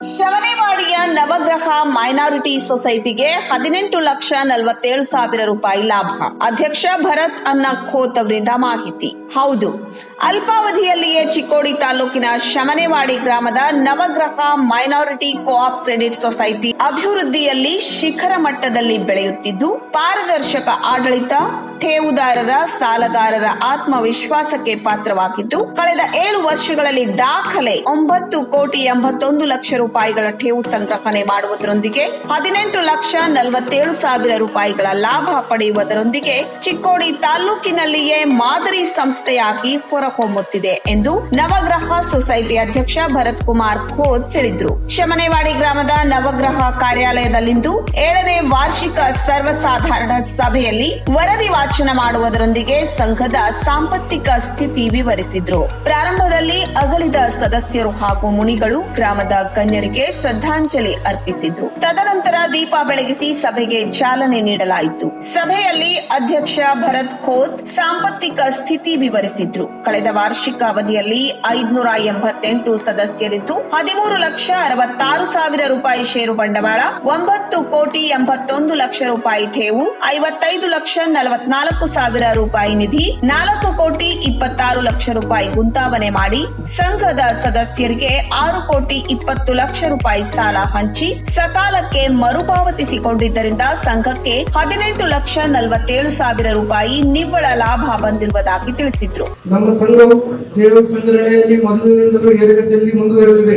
ಶವನೇವಾಡಿಯ ನವಗ್ರಹ ಮೈನಾರಿಟಿ ಸೊಸೈಟಿಗೆ ಹದಿನೆಂಟು ಲಕ್ಷ ನಲವತ್ತೇಳು ಸಾವಿರ ರೂಪಾಯಿ ಲಾಭ. ಅಧ್ಯಕ್ಷ ಭರತ್ ಅನ್ನ ಖೋತ್ ಅವರಿಂದ ಮಾಹಿತಿ. ಹೌದು ಅಲ್ಪಾವಧಿಯಲ್ಲಿಯೇ ಚಿಕ್ಕೋಡಿ ತಾಲೂಕಿನ ಶಮನೆವಾಡಿ ಗ್ರಾಮದ ನವಗ್ರಹ ಮೈನಾರಿಟಿ ಕೋಆಪ್ ಕ್ರೆಡಿಟ್ ಸೊಸೈಟಿ ಅಭಿವೃದ್ಧಿಯಲ್ಲಿ ಶಿಖರ ಮಟ್ಟದಲ್ಲಿ ಬೆಳೆಯುತ್ತಿದ್ದು, ಪಾರದರ್ಶಕ ಆಡಳಿತ ಠೇವುದಾರರ ಸಾಲಗಾರರ ಆತ್ಮವಿಶ್ವಾಸಕ್ಕೆ ಪಾತ್ರವಾಗಿದ್ದು, ಕಳೆದ ಏಳು ವರ್ಷಗಳಲ್ಲಿ ದಾಖಲೆ ಒಂಬತ್ತು ಕೋಟಿ ಎಂಬತ್ತೊಂದು ಲಕ್ಷ ರೂಪಾಯಿಗಳ ಠೇವು ಸಂಗ್ರಹಣೆ ಮಾಡುವುದರೊಂದಿಗೆ ಹದಿನೆಂಟು ಲಕ್ಷ ನಲವತ್ತೇಳು ಸಾವಿರ ರೂಪಾಯಿಗಳ ಲಾಭ ಪಡೆಯುವುದರೊಂದಿಗೆ ಚಿಕ್ಕೋಡಿ ತಾಲೂಕಿನಲ್ಲಿಯೇ ಮಾದರಿ ಸಂಸ್ಥೆಯಾಗಿ ಹೊರಹೊಮ್ಮುತ್ತಿದೆ ಎಂದು ನವಗ್ರಹ ಸೊಸೈಟಿ ಅಧ್ಯಕ್ಷ ಭರತ್ ಕುಮಾರ್ ಖೋದ್ ಹೇಳಿದ್ರು. ಶಮನೇವಾಡಿ ಗ್ರಾಮದ ನವಗ್ರಹ ಕಾರ್ಯಾಲಯದಲ್ಲಿಂದು ಏಳನೇ ವಾರ್ಷಿಕ ಸರ್ವಸಾಧಾರಣ ಸಭೆಯಲ್ಲಿ ವರದಿ ವಾಚನ ಮಾಡುವುದರೊಂದಿಗೆ ಸಂಘದ ಸಾಂಪತ್ತಿಕ ಸ್ಥಿತಿ ವಿವರಿಸಿದ್ರು. ಪ್ರಾರಂಭದಲ್ಲಿ ಅಗಲಿದ ಸದಸ್ಯರು ಹಾಗೂ ಮುನಿಗಳು ಗ್ರಾಮದ ಗಣ್ಯರಿಗೆ ಶ್ರದ್ಧಾಂಜಲಿ ಅರ್ಪಿಸಿದ್ರು. ತದನಂತರ ದೀಪ ಬೆಳಗಿಸಿ ಸಭೆಗೆ ಚಾಲನೆ ನೀಡಲಾಯಿತು. ಸಭೆಯಲ್ಲಿ ಅಧ್ಯಕ್ಷ ಭರತ್ ಖೋತ್ ಸಾಂಪತ್ತಿಕ ಸ್ಥಿತಿ ವಿವರಿಸಿದ್ರು. ಕಳೆದ ವಾರ್ಷಿಕ ಅವಧಿಯಲ್ಲಿ ಐದುನೂರ ಎಂಬತ್ತೆಂಟು ಸದಸ್ಯರಿದ್ದು, ಹದಿಮೂರು ಲಕ್ಷ ಅರವತ್ತಾರು ಸಾವಿರ ರೂಪಾಯಿ ಷೇರು ಬಂಡವಾಳ, ಒಂಬತ್ತು ಕೋಟಿ ಎಂಬತ್ತೊಂದು ಲಕ್ಷ ರೂಪಾಯಿ ಠೇವು, ಐವತ್ತೈದು ಲಕ್ಷ ನಲವತ್ನಾಲ್ಕು ಸಾವಿರ ರೂಪಾಯಿ ನಿಧಿ, ನಾಲ್ಕು ಕೋಟಿ ಇಪ್ಪತ್ತಾರು ಲಕ್ಷ ರೂಪಾಯಿ ಗುಂತಾವಣೆ ಮಾಡಿ ಸಂಘದ ಸದಸ್ಯರಿಗೆ ಆರು ಕೋಟಿ ಇಪ್ಪತ್ತು ಲಕ್ಷ ರೂಪಾಯಿ ಸಾಲ ಹಂಚಿ ಸಕಾಲಕ್ಕೆ ಮರುಪಾವತಿಸಿಕೊಂಡಿದ್ದರಿಂದ ಸಂಘಕ್ಕೆ ಹದಿನೆಂಟು ಲಕ್ಷ ನಲವತ್ತೇಳು ಸಾವಿರ ರೂಪಾಯಿ ನಿವ್ವಳ ಲಾಭ ಬಂದಿರುವುದಾಗಿ ತಿಳಿಸಿದ್ರು. ಸಂಘವು ಠೇವು ಸಂಗ್ರಹಣೆಯಲ್ಲಿ ಮೊದಲಿನಿಂದಲೂ ಏರುಗತಿಯಲ್ಲಿ ಮುಂದುವರೆದಿದೆ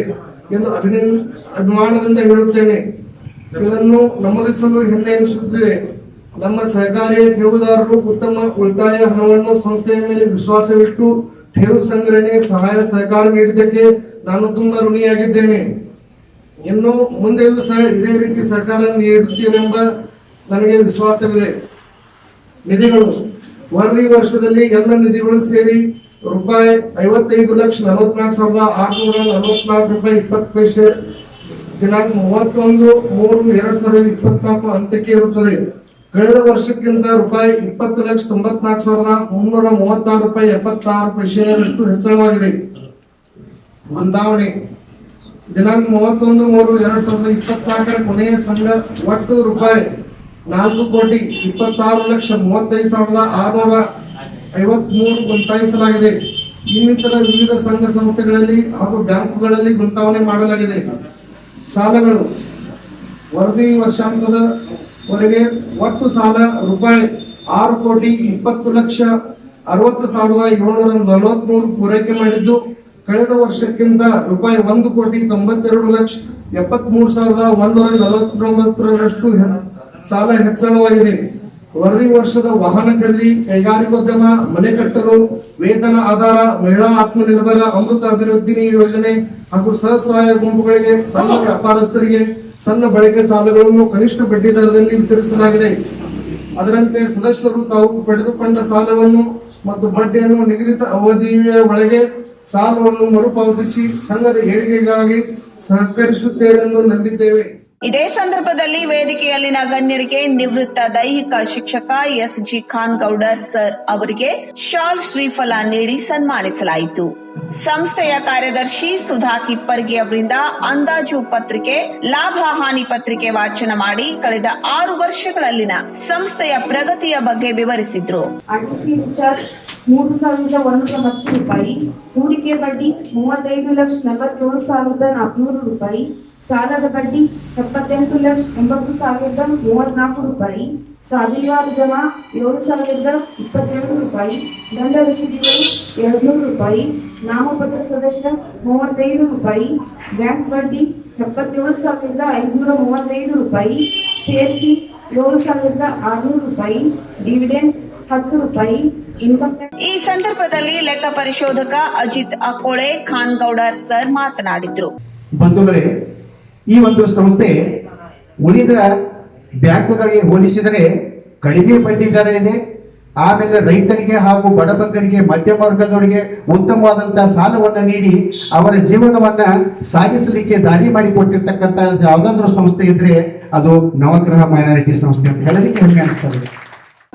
ಎಂದು ಅಭಿನಂದ ಅಭಿಮಾನದಿಂದ ಹೇಳುತ್ತೇನೆ. ಇದನ್ನು ನಮೂದಿಸಲು ಹೆಮ್ಮೆ ಎನಿಸುತ್ತಿದೆ. ನಮ್ಮ ಸಹಕಾರಿ ಠೇವುದಾರರು ಉತ್ತಮ ಉಳಿತಾಯ ಹಣವನ್ನು ಸಂಸ್ಥೆಯ ಮೇಲೆ ವಿಶ್ವಾಸವಿಟ್ಟು ಠೇವು ಸಂಗ್ರಹಣೆ ಸಹಾಯ ಸಹಕಾರ ನೀಡಿದ್ದಕ್ಕೆ ನಾನು ತುಂಬಾ ಋಣಿಯಾಗಿದ್ದೇನೆ. ಇನ್ನು ಮುಂದೆಯೂ ಸಹ ಇದೇ ರೀತಿ ಸಹಕಾರ ನೀಡುತ್ತೀರೆಂಬ ನನಗೆ ವಿಶ್ವಾಸವಿದೆ. ನಿಧಿಗಳು ವರದಿ ವರ್ಷದಲ್ಲಿ ಎಲ್ಲ ನಿಧಿಗಳು ಸೇರಿ ರೂಪಾಯಿ ಐವತ್ತೈದು ಲಕ್ಷ ನಲವತ್ನಾಲ್ಕು ಸಾವಿರದ ಆರುನೂರ ನಲವತ್ನಾಲ್ಕು ರೂಪಾಯಿ ಇಪ್ಪತ್ತು ಪೈಸೆ. ದಿನಾಂಕ ಮೂವತ್ತೊಂದು ಮೂರು ಎರಡ್ ಸಾವಿರದ ಇಪ್ಪತ್ನಾಲ್ಕು ಅಂತ್ಯಕ್ಕೆ ಇರುತ್ತದೆ. ಕಳೆದ ವರ್ಷಕ್ಕಿಂತ ರೂಪಾಯಿ ಇಪ್ಪತ್ತು ಲಕ್ಷ ತೊಂಬತ್ನಾಲ್ಕು ಸಾವಿರದ ಮುನ್ನೂರ ಮೂವತ್ತಾರು ರೂಪಾಯಿ ಎಪ್ಪತ್ತಾರು ಪೈಸೆಯಷ್ಟು ಹೆಚ್ಚಳವಾಗಿದೆ. ಬಂದಾವಣೆ ದಿನಾಂಕ ಮೂವತ್ತೊಂದು ಮೂರು ಎರಡ್ ಸಾವಿರದ ಇಪ್ಪತ್ನಾಲ್ಕರ ಕೊನೆಯ ಸಂಘ ಒಟ್ಟು ರೂಪಾಯಿ ನಾಲ್ಕು ಕೋಟಿ ಇಪ್ಪತ್ತಾರು ಲಕ್ಷ ಮೂವತ್ತೈದು ಸಾವಿರದ ಆರುನೂರ ಐವತ್ಮೂರು ಗುಂತಾಯಿಸಲಾಗಿದೆ. ಇನ್ನಿತರ ವಿವಿಧ ಸಂಘ ಸಂಸ್ಥೆಗಳಲ್ಲಿ ಹಾಗೂ ಬ್ಯಾಂಕುಗಳಲ್ಲಿ ಗುಂತಾವಣೆ ಮಾಡಲಾಗಿದೆ. ಸಾಲಗಳು ವರದಿ ವರ್ಷಾಂತದವರೆಗೆ ಒಟ್ಟು ಸಾಲ ರೂಪಾಯಿ ಆರು ಕೋಟಿ ಇಪ್ಪತ್ತು ಲಕ್ಷ ಅರವತ್ತು ಸಾವಿರದ ಏಳ್ನೂರ ನಲವತ್ಮೂರು ಪೂರೈಕೆ ಮಾಡಿದ್ದು, ಕಳೆದ ವರ್ಷಕ್ಕಿಂತ ರೂಪಾಯಿ ಒಂದು ಕೋಟಿ ತೊಂಬತ್ತೆರಡು ಲಕ್ಷ ಎಪ್ಪತ್ಮೂರು ಸಾವಿರದ ಒಂದೂರ ನಲವತ್ತೊಂಬತ್ತರಷ್ಟು ಸಾಲ ಹೆಚ್ಚಳವಾಗಿದೆ. ವರದಿ ವರ್ಷದ ವಾಹನ ಖರೀದಿ ಕೈಗಾರಿಕೋದ್ಯಮ ಮನೆ ಕಟ್ಟಲು ವೇತನ ಆಧಾರ ಮಹಿಳಾ ಆತ್ಮನಿರ್ಭರ ಅಮೃತ ಅಭಿವೃದ್ಧಿ ಯೋಜನೆ ಹಾಗೂ ಸ್ವಸಹಾಯ ಗುಂಪುಗಳಿಗೆ ಸಣ್ಣ ವ್ಯಾಪಾರಸ್ಥರಿಗೆ ಸಣ್ಣ ಬಳಕೆ ಸಾಲಗಳನ್ನು ಕನಿಷ್ಠ ಬಡ್ಡಿ ದರದಲ್ಲಿ ವಿತರಿಸಲಾಗಿದೆ. ಅದರಂತೆ ಸದಸ್ಯರು ತಾವು ಪಡೆದುಕೊಂಡ ಸಾಲವನ್ನು ಮತ್ತು ಬಡ್ಡಿಯನ್ನು ನಿಗದಿತ ಅವಧಿಯ ಒಳಗೆ ಸಾಲವನ್ನು ಮರುಪಾವತಿಸಿ ಸಂಘದ ಏಳಿಗೆಗಾಗಿ ಸಹಕರಿಸುತ್ತೇವೆಂದು ನಂಬಿದ್ದೇವೆ. ಇದೇ ಸಂದರ್ಭದಲ್ಲಿ ವೇದಿಕೆಯಲ್ಲಿನ ಗಣ್ಯರಿಗೆ ನಿವೃತ್ತ ದೈಹಿಕ ಶಿಕ್ಷಕ S G Khan Gowdar sir ಅವರಿಗೆ ಶಾಲ್ ಶ್ರೀಫಲ ನೀಡಿ ಸನ್ಮಾನಿಸಲಾಯಿತು. ಸಂಸ್ಥೆಯ ಕಾರ್ಯದರ್ಶಿ ಸುಧಾ ಕಿಪ್ಪರ್ಗಿ ಅವರಿಂದ ಅಂದಾಜು ಪತ್ರಿಕೆ, ಲಾಭ ಹಾನಿ ಪತ್ರಿಕೆ ವಾಚನ ಮಾಡಿ ಕಳೆದ ಆರು ವರ್ಷಗಳಲ್ಲಿನ ಸಂಸ್ಥೆಯ ಪ್ರಗತಿಯ ಬಗ್ಗೆ ವಿವರಿಸಿದ್ರು. ಮೂರು ಸಾವಿರದ ಒಂದೂರ ರೂಪಾಯಿ, ಹೂಡಿಕೆ ಬಡ್ಡಿ ಮೂವತ್ತೈದು ಲಕ್ಷ ನಲವತ್ತೇಳು ಸಾವಿರದ ನಾಲ್ಕುನೂರು ರೂಪಾಯಿ ಸಾಲದ ಬಡ್ಡಿ ಎಪ್ಪತ್ತೆಂಟು ಲಕ್ಷ ಎಂಬತ್ತು ಸಾವಿರದ ಮೂವತ್ನಾಲ್ಕು ರೂಪಾಯಿ. ಸಾವಿರಾರು ಜಮಾ ಏಳು ಸಾವಿರದ ಇಪ್ಪತ್ತೆರಡು ರೂಪಾಯಿ. ದಂಡ ರಸೀದಿಗಳು ಎರಡ್ನೂರು ರೂಪಾಯಿ. ನಾಮಪತ್ರ ಸದಸ್ಯ ಮೂವತ್ತೈದು ರೂಪಾಯಿ. ಬ್ಯಾಂಕ್ ಬಡ್ಡಿ ಎಪ್ಪತ್ತೇಳು ಸಾವಿರದ ಐದುನೂರ ಮೂವತ್ತೈದು ರೂಪಾಯಿ. ಶೇರ್ ಫೀ ಏಳು ಸಾವಿರದ ಆರುನೂರು ರೂಪಾಯಿ. ಡಿವಿಡೆಂಡ್ ಹತ್ತು ರೂಪಾಯಿ. ಇನ್ಕಮ್ ಈ ಸಂದರ್ಭದಲ್ಲಿ ಲೆಕ್ಕ ಪರಿಶೋಧಕ ಅಜಿತ್ ಅಕೋಳೆ ಖಾನ್ ಗೌಡರ್ ಸರ್ ಮಾತನಾಡಿದ್ರು. ಬಂಧುಗಳೇ ಈ ಒಂದು ಸಂಸ್ಥೆ ಉಳಿದ ಬ್ಯಾಂಕ್ಗಳಿಗೆ ಹೋಲಿಸಿದರೆ ಕಡಿಮೆ ಬಡ್ಡಿ ದರ ಇದೆ. ಆಮೇಲೆ ರೈತರಿಗೆ ಹಾಗೂ ಬಡಬಗ್ಗರಿಗೆ ಮಧ್ಯಮ ವರ್ಗದವರಿಗೆ ಉತ್ತಮವಾದಂತಹ ಸಾಲವನ್ನು ನೀಡಿ ಅವರ ಜೀವನವನ್ನ ಸಾಗಿಸಲಿಕ್ಕೆ ದಾರಿ ಮಾಡಿಕೊಟ್ಟಿರ್ತಕ್ಕಂಥ ಯಾವುದಾದ್ರೂ ಸಂಸ್ಥೆ ಇದ್ರೆ ಅದು ನವಗ್ರಹ ಮೈನಾರಿಟಿ ಸಂಸ್ಥೆ ಅಂತ ಹೇಳಲಿಕ್ಕೆ ಹೆಮ್ಮೆ ಅನಿಸ್ತದೆ.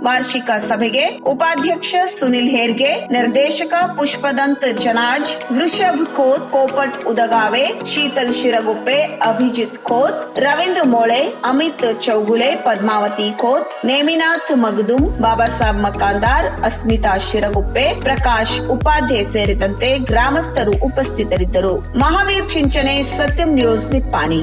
ವಾರ್ಷಿಕ ಸಭೆಗೆ ಉಪಾಧ್ಯಕ್ಷ ಸುನಿಲ್ ಹೇರ್ಗೆ, ನಿರ್ದೇಶಕ ಪುಷ್ಪದಂತ್ ಜನಾಜ್, ವೃಷಭ್ ಖೋತ್ ಕೋಪಟ್ ಉದಗಾವೆ, ಶೀತಲ್ ಶಿರಗುಪ್ಪೆ, ಅಭಿಜಿತ್ ಖೋತ್ ರವೀಂದ್ರ ಮೋಳೆ, ಅಮಿತ್ ಚೌಗುಲೆ, ಪದ್ಮಾವತಿ ಖೋತ್ ನೇಮಿನಾಥ್ ಮಗದುಂ ಬಾಬಾ ಸಾಹೇಬ್ ಮಕಾಂದಾರ್, ಅಸ್ಮಿತಾ ಶಿರಗುಪ್ಪೆ, ಪ್ರಕಾಶ್ ಉಪಾಧ್ಯಾಯ ಸೇರಿದಂತೆ ಗ್ರಾಮಸ್ಥರು ಉಪಸ್ಥಿತರಿದ್ದರು. ಮಹಾವೀರ್ ಚಿಂಚನೆ, ಸತ್ಯಂ ನ್ಯೂಸ್, ನಿಪ್ಪಾಣಿ.